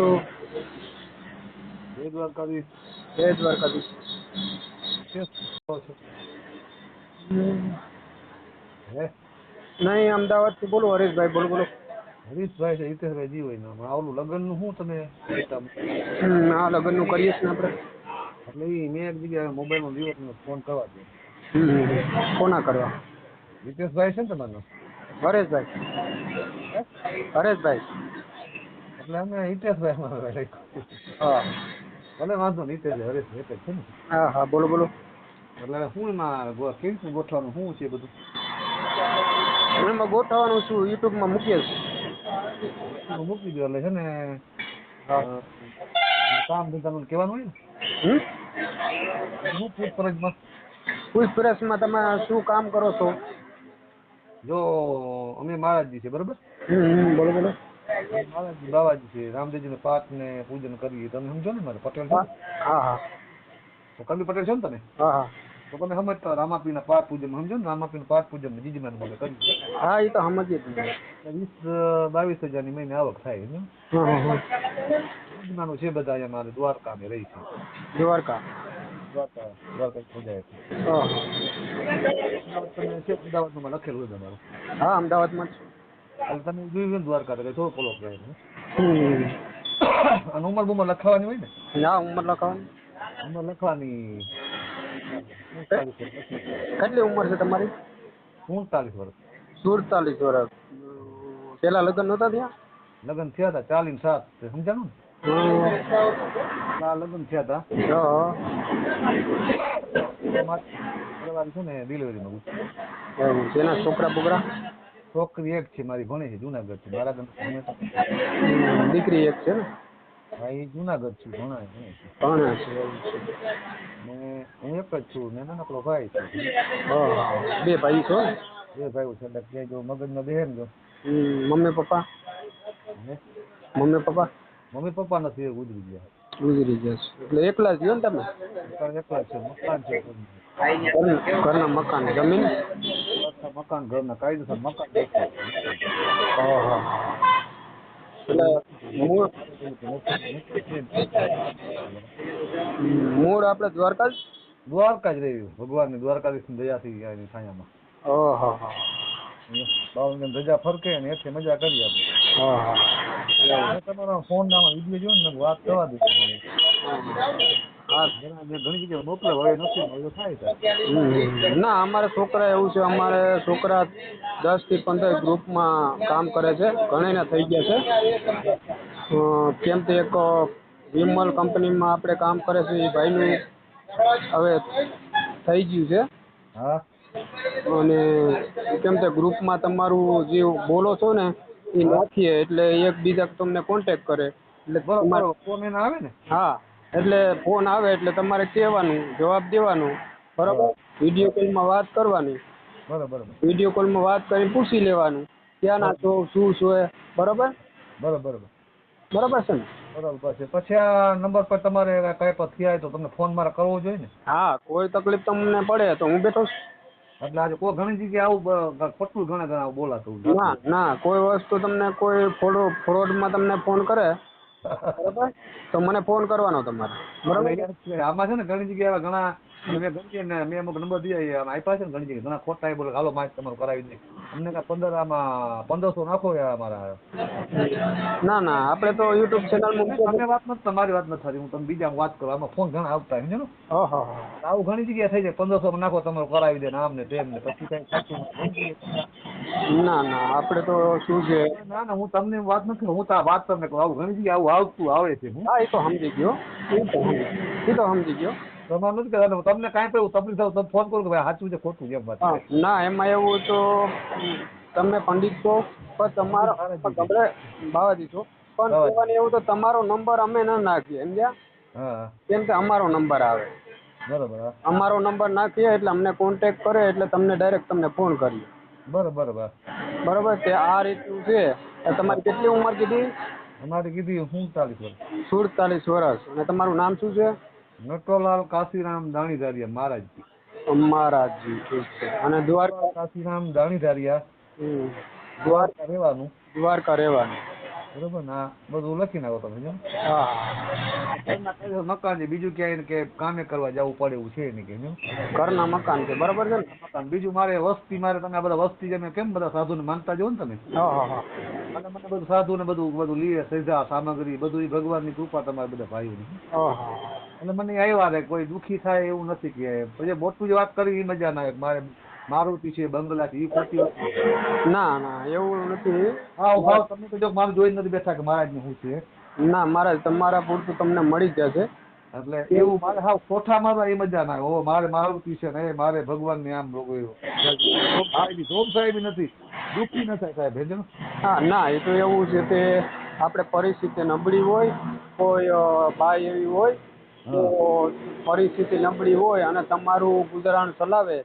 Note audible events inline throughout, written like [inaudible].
તો જય દ્વારકાધીશ જય નહીં અમદાવાદથી બોલો હરેશભાઈ બોલો બોલો. હરીશભાઈ છે હિતેશભાઈ જી હોય નામ. ઓલું લગ્નનું શું તમે આ લગ્નનું કરીએ છીએ આપણે. એટલે મેં એક જગ્યાએ મોબાઈલમાં વિવો તમને ફોન કરવા દે. કોના કરવા? હિતેશભાઈ છે ને તમારું? હરેશભાઈ. હરેશભાઈ. એટલે અમે હિતેશભાઈ માં હા. ભલે વાંધો નહીં હિતેશ હરેશ હિતેશ છે ને? હા હા બોલો બોલો. એટલે શું એમાં કેવી રીતે ગોઠવાનું શું છે બધું? એમાં ગોઠવવાનું છું યુટ્યુબમાં મૂકીએ છું. મૂકી દો એટલે છે ને હા. કામ ધંધાનું કહેવાનું હોય ને? હું પૂછપરછમાં? પૂછપરછમાં તમે શું કામ કરો છો? જો અમે મહારાજજી છે બરોબર? બોલો બોલો. બાવાજી છે રામદેવજીનો પાઠ ને પૂજન કરીએ. તમે સમજો ને મારે પટેલ હા હા હા. તો કબીર પટેલ છો ને તમે? હા હા. તો તમે સમજતા રામાપીના પાઠ પૂજન સમજો ને રામાપીના પાઠ પૂજન જીજીમાન બોલે કરીએ હા એ તો સમજીએ વીસ બાવીસ હજારની મહિને આવક થાય હા જીજીમાનું છે બધા અહીંયા મારે દ્વારકા ને રહી છે. દ્વારકા. દ્વારકા દ્વારકા પૂજાય છે. હા અમદાવાદમાં લખેલું છે તમારું? હા અમદાવાદમાં જ. એટલે તમે જોયું ને દ્વારકા તો થોડો પોલો કહે અને ઉંમર બુમર લખાવાની હોય ને? ના ઉંમર લખાવાની. ઉંમર લખવાની. કેટલી ઉંમર છે તમારી? સુડતાલીસ વર્ષ. સુડતાલીસ વર્ષ. પેલા લગ્ન નહોતા ત્યાં લગ્ન થયા હતા ચાલીને સાત તે સમજાણું ને? લગ્ન થયા હતા. છે ને ડિલિવરી માં એના છોકરા બોકરા? છોકરી એક છે મારી ભણે છે જુનાગઢ છે મારા ઘર દીકરી એક છે ને? હા એ જુનાગઢ છું ભણાય ભણે છે. છે છે. ને હું એક જ છું ને નાનકડો ભાઈ છે. બે ભાઈ છો બે ભાઈઓ છે એટલે કે જો મગજમાં બેહે ને જો. Mummy papa? Mummy papa? Mummy papa નથી એ ગુજરી ગયા. ગુજરી જશે એટલે એકલા જ ને તમે? એકલા છે મકાન છે. ઘરના મકાન જમીન? મકાન ઘરના કાયદેસર મકાન મૂળ આપડે આપણે દ્વારકા દ્વારકા જ રહ્યું ભગવાનની દ્વારકાધીશની દયાથી આની છાયામાં હા હા હા. બાવન ધજા ફરકે ને એથી મજા કરી આપણે હા હા. તમારા ફોન નામાં વીડિયો જોયો ને વાત કરવા દીધી ને અમારે છોકરા એવું છે અમારે છોકરા દસથી પંદર ગ્રુપમાં કામ કરે છે ઘણાના થઈ ગયા છે. કેમ કે એક વિમલ કંપનીમાં આપણે કામ કરે છે એ ભાઈનું હવે થઈ ગયું છે. હા. અને કેમ કે ગ્રુપમાં તમારું જે બોલો છો ને એ નાખીએ એટલે એકબીજા તમને કોન્ટેક્ટ કરે. એટલે બરોબર ફોન આવે ને? હા. એટલે ફોન આવે એટલે તમારે કહેવાનું જવાબ દેવાનો. બરાબર? વીડિયો કોલમાં વાત કરવાની. બરાબર. વીડિયો કોલમાં વાત કરીને પૂછી લેવાનું. ક્યાંના છો શું છો બરાબર? બરાબર. બરોબર છે ને? બરાબર છે. પછી આ નંબર પર તમારે કઈ પર થયા તો તમને ફોન મારે કરવો જોઈએ ને? હા કોઈ તકલીફ તમને પડે તો હું બેઠો છું. એટલે આજે કોઈ ઘણી જગ્યાએ આવું ખોટું ઘણા ઘણા બોલાતું. ના ના કોઈ વસ્તુ તમને કોઈ ફ્રોડ ફ્રોડમાં તમને ફોન કરે બરાબર? તો મને ફોન કરવાનો તમારે. બરોબર? આમાં છે ને ઘણી જગ્યાએ ઘણા મેં જગ્યાએ મેં અમુક નંબર દીધા આપ્યા છે ને ઘણી ઘણા ખોટા બોલે હાલો મારે તમારું કરાવી દે. અમને કાંઈ પંદર આમાં પંદરસો નાખો યાર અમારા. ના ના આપણે તો યુટ્યુબ ચેનલ તમે વાત નથી તમારી વાત નથી થતી હું તમે બીજા વાત કરું. આમાં ફોન ઘણા આવતા સમજો ને? આવું ઘણી જગ્યાએ થઈ જાય. પંદરસો નાખો તમારું કરાવી દે ને આમ ને તેમ ને પછી કઈ સાચું ના ના આપણે તો શું છે? ના ના હું તમને વાત નથી. હું તો વાત તમને કહું. આવું ઘણી જગ્યાએ આવું આવતું આવે છે. હું એ તો સમજી ગયો. એ તો સમજી ગયો. તમારે નથી કહેતા તમને કાંઈ પણ તકલીફ થાય તમે ફોન કરો કે ભાઈ સાચું છે ખોટું એમ વાત. ના એમાં એવું તો તમે પંડિત છો પણ તમારો ગભરે બાવાજી છો. પણ કહેવાનું એવું તો તમારો નંબર અમે ના નાખીએ સમજ્યા? કેમ કે અમારો નંબર આવે. બરોબર અમારો નંબર નાખીએ એટલે અમને કોન્ટેક્ટ કરે એટલે તમને ડાયરેક્ટ તમને ફોન કરીએ. બરોબર બરોબર બરોબર તે આ રીતનું છે. તમારી કેટલી ઉંમર કીધી? અમારે કીધી સુડતાલીસ વર્ષ. સુડતાલીસ વર્ષ. અને તમારું નામ શું છે? નટોલાલ કાશીરામ દાણીધારિયા મહારાજજી. મહારાજજી ઠીક છે. અને દ્વારકા કાશીરામ દાણીધારિયા દ્વારકા રહેવાનું. દ્વારકા રહેવાનું. બરોબર ને? આ બધું લખી નાખો તમે જો હા. મકાન બીજું ક્યાંય કે કામે કરવા જવું પડે એવું છે નહીં કે ઘરના મકાન છે. બરાબર છે ને? મકાન. બીજું મારે વસ્તી મારે તમે આ બધા વસ્તી તમે કેમ બધા સાધુને માનતા જો ને તમે? હા હા હા. અને મને બધું સાધુ ને બધું બધું લીએ સજા સામગ્રી બધું ભગવાનની કૃપા તમારા બધા ભાઈઓની હા હા એટલે મને આવ્યા રે કોઈ દુખી થાય એવું નથી કે પછી મોટું જે વાત કરી એ મજા ના આવે મારે મારુતિ છે બંગલા છે એ ખોટી ના ના એવું નથી. હા ભાવ તમે તો જો મારું જોઈ નથી બેઠા કે મહારાજ ને હું છે. ના મારા તમારા પૂરતું તમને મળી જશે એટલે એવું મારે હાવ કોઠામાં એ મજા ના ઓ મારે મારુતિ છે ને મારે ભગવાન ને આમ લોકો ધોમ સાહેબ નથી. દુઃખી ન થાય સાહેબ હેજો હા ના એ તો એવું છે તે આપણે પરિસ્થિતિ નબળી હોય કોઈ અ, એવી હોય તો પરિસ્થિતિ નબળી હોય અને તમારું ગુજરાન ચલાવે.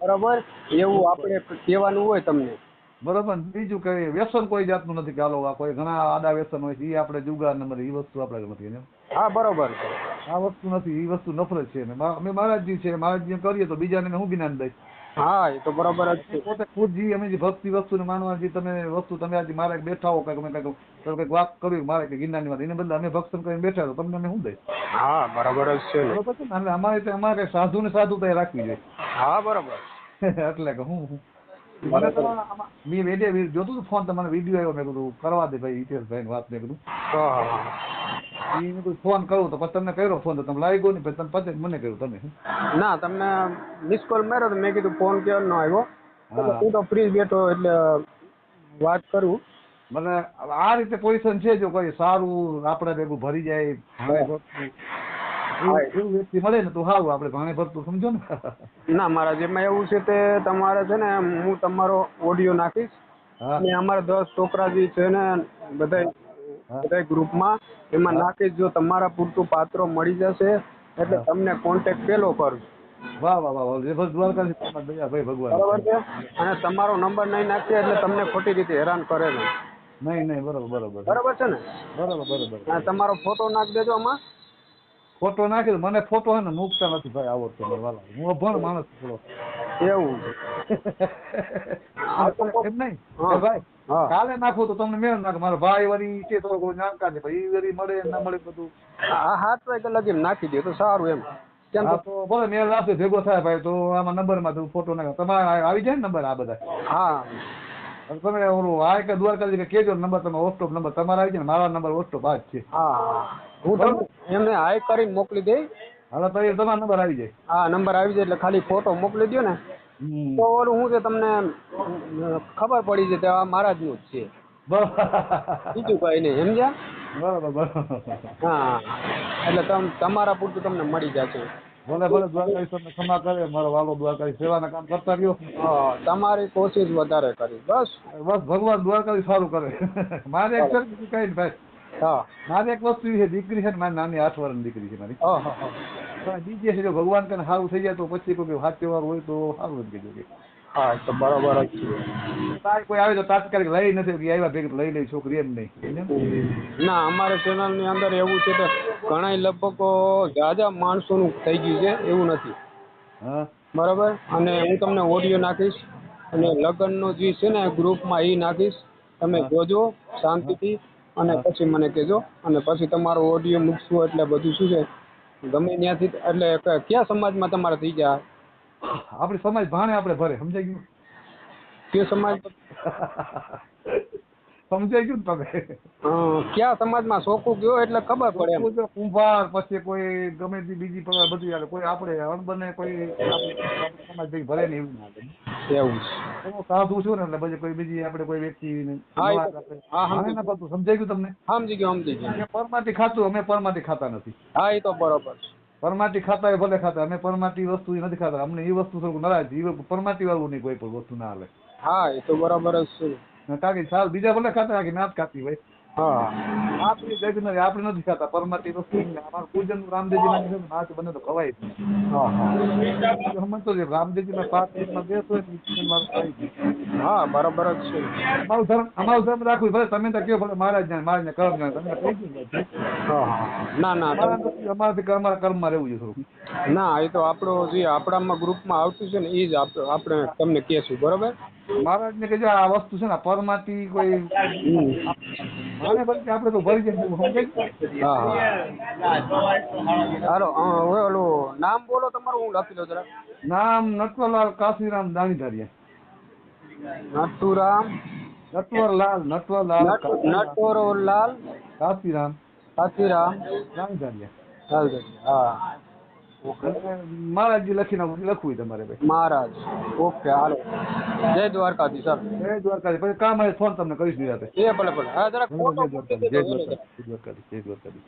બરાબર? એવું આપણે કહેવાનું હોય તમને. બરોબર? બીજું કઈ વ્યસન કોઈ જાતનું નથી ચાલો આ કોઈ ઘણા આડા વ્યસન હોય છે એ આપણે જુગાર ને એ વસ્તુ આપણે નથી. ને હા બરોબર છે. આ વસ્તુ નથી એ વસ્તુ નફરત છે. ને અમે મહારાજજી છે મહારાજજી કરીએ તો બીજાને હું જ્ઞાન દઈશ હા એ તો બરોબર જ છે. પોતે ખુદજી અમે જે ભક્તિ વસ્તુને માનવા જે તમે વસ્તુ તમે આજે મારે બેઠા હો કંઈક અમે કંઈક તમે કંઈક વાત કર્યું મારે કે ગિરનારની વાત. એને બદલે અમે ભક્ષણ કરીને બેઠા તો તમને અમે શું દઈશ હા બરોબર જ છે. બરોબર છે ને? અમારે અમારે સાધુ ને સાધુ તો રાખવી જોઈએ. હા બરોબર. [laughs] એટલે કે હું. મને તો મેં વેડે જોતું હતું ફોન તમારે વીડિયો આવ્યો મેં કીધું કરવા દે ભાઈ હિતેશભાઈ વાત મેં કીધું. મેં ફોન કરું તો પછી તમને કર્યો ફોન તો તમે લાગ્યો નહીં પછી તમે પછી મને કર્યું તમે. ના તમને મિસ કોલ માર્યો તો મેં કીધું ફોન કેમ ન આવ્યો. હા. તો ફ્રી બેઠો એટલે વાત કરું. મને આ રીતે પોઝિશન છે જો કોઈ સારું આપણે ભેગું ભરી જાય એવું- વ્યક્તિ મળે ને તો સારું આપણે ભાણે ભરતું સમજો ને? ના મારા એમાં એવું છે કે તમારે છે ને હું તમારો ઓડિયો નાખીશ. અને અમારા દસ છોકરા જે છે ને બધા બધા ગ્રુપમાં એમાં નાખીશ જો તમારા પૂરતું પાત્રો મળી જશે એટલે તમને કોન્ટેક્ટ પેલો કરું. વાહ વાહ વાહ વાહ જે બસ દ્વારકાથી તમારા દયા ભાઈ ભગવાન. બરાબર છે? અને તમારો નંબર નહીં નાખીએ એટલે તમને ખોટી રીતે હેરાન કરે નહીં નહીં નહીં બરોબર બરોબર. બરાબર છે ને? બરોબર બરોબર. તમારો ફોટો નાખી દેજો આમાં. ફોટો નાખી મને ફોટો હે ને મૂકતા નથી ભાઈ આવડતો મને વાલા. હું અભણ માણસ થોડો એવું. એમ નહીં. ભાઈ કાલે નાખું તો તમને મેળ નાખે. મારો ભાઈ વરી છે તો જાણકાર છે. ભાઈ વરી મળે ના મળે બધું. આ હાથ વાગે લગીને નાખી દે તો સારું એમ. કેમ હા તો ભલે મેળ રાખશે ભેગો થાય ભાઈ તો આમાં નંબરમાં તું ફોટો નાખે. તમારે આવી જાય ને નંબર આ બધા. હા. તમે ઓલું આ કે દ્વારકા કે કેજો નંબર તમે વોટ્સઅપ નંબર. તમારા આવી જાય ને મારા નંબર વોટ્સઅપ આ જ છે. હા. હું તમને એમને હાઈ કરીને મોકલી દઈ હવે તો એ તમારો નંબર આવી જાય. હા નંબર આવી જાય એટલે ખાલી ફોટો મોકલી દો ને. તો ઓલું હું છે તમને ખબર પડી છે કે આ મારા જ નું જ છે બીજું કઈ નહીં સમજ્યા? બરાબર હા એટલે તમ તમારા પૂરતું તમને મળી જશે. ભલે ભલે દ્વારકાધીશ તમને ક્ષમા કરે મારો વાલો દ્વારકાધીશ સેવાના કામ કરતા રહ્યો. તમારી કોશિશ વધારે કરી બસ. બસ ભગવાન દ્વારકાધીશ સારું કરે. મારે એક કઈ ભાઈ. મારી એક વસ્તુ છે દીકરી છે ને મારી નાની આઠ વર્ષની દીકરી છે મારી. બીજી છે જો ભગવાન કને સારું થઈ જાય તો પછી કોઈ હાથ તહેવાર હોય તો સારું જ કે. હા તો બરોબર જ છે. કોઈ આવે તો તાત્કાલિક લઈ નથી કે આવ્યા ભેગી લઈ લઈ છોકરી એમ નહીં. સમજ્યા? ના અમારે ચેનલની અંદર એવું છે કે ઘણા લગભગ જાજા માણસોનું થઈ ગયું છે એવું નથી. હા. બરાબર? અને હું તમને ઓડિયો નાખીશ અને લગ્નનો જે છે ને ગ્રુપમાં એ નાખીશ. તમે જોજો શાંતિથી. અને પછી મને કહેજો. અને પછી તમારો ઓડિયો મૂકશું એટલે બધું શું છે? ગમે ત્યાંથી એટલે કયા સમાજમાં તમારે થઈ જાય આપણે સમાજ ભાણે આપણે ભરે સમજાઈ ગયું કે સમાજ? [laughs] સમજાઈ ગયું ને તમે? કયા સમાજમાં સોકું ગયો એટલે ખબર પડે એમ. કુંભાર પછી કોઈ ગમે તે બીજી પ્રકાર બધું આવે. કોઈ આપણે અણબને કોઈ સમાજ ભાઈ ભરે ને એવું ના એવું હું સાધુ છું ને એટલે પછી કોઈ બીજી આપણે કોઈ વ્યક્તિ સમજાઈ ગયું. તમને? સમજી ગયો સમજી ગયો. પરમાટી ખાતું અમે પરમાટી ખાતા નથી. હા એ તો બરોબર છે. પરમાટી ખાતા એ ભલે ખાતા અમે પરમાટી વસ્તુ નથી ખાતા. અમને એ વસ્તુ થોડું નારાજ પરમાટી વાળું નહીં કોઈ પણ વસ્તુ ના હાલે. હા એ તો બરોબર જ છે. કારણ કે સાલ બીજા ભલે ખાતા કે ના જ ખાતી હા. આપણી નથી આપણે નથી ખાતા. પરમાટી વસ્તુ અમારું પૂજન રામદેવજી ના નાચ બને તો ખવાય જ નહીં. હા હા. સમજતો છે રામદેવજી ના પાંચમાં બેસો મારું થાય હા બરાબર જ છે. અમારું ધર્મ અમારું ધર્મ રાખવું ભલે તમે તો કહો ભલે મહારાજ જાણે મહારાજ ને કર્મ જાણે. તમે કહી હા ના ના અમારાથી કર્મ- અમારા કર્મમાં રહેવું છે થોડું ના એ તો આપણો જે આપણામાં ગ્રુપમાં આવતું છે ને એ જ આપ- આપણે તમને કહેશું બરોબર? મહારાજ ને કે આ વસ્તુ છે ને પરમાતી કોઈ આપણે તો ભરી હા હાલો ઓલું નામ બોલો તમારું હું લખી દઉં જરા નામ નટવરલાલ કાશીરામ દાણીધારિયા નટુરામ. નટવરલાલ નટવરલાલ નટવરલાલ કાશીરામ કાશીરામ દાણીધારિયા હા. મહારાજજી લખીને નાખું લખવું તમારે ભાઈ. મહારાજ ઓકે હાલો. જય દ્વારકાજી સર જય દ્વારકાજી પછી કામ આવે ફોન તમને કરીશ નિરાતે એ ભલે ભલે. હા જય દ્વારકાજી જય દ્વારકાજી જય દ્વારકાધી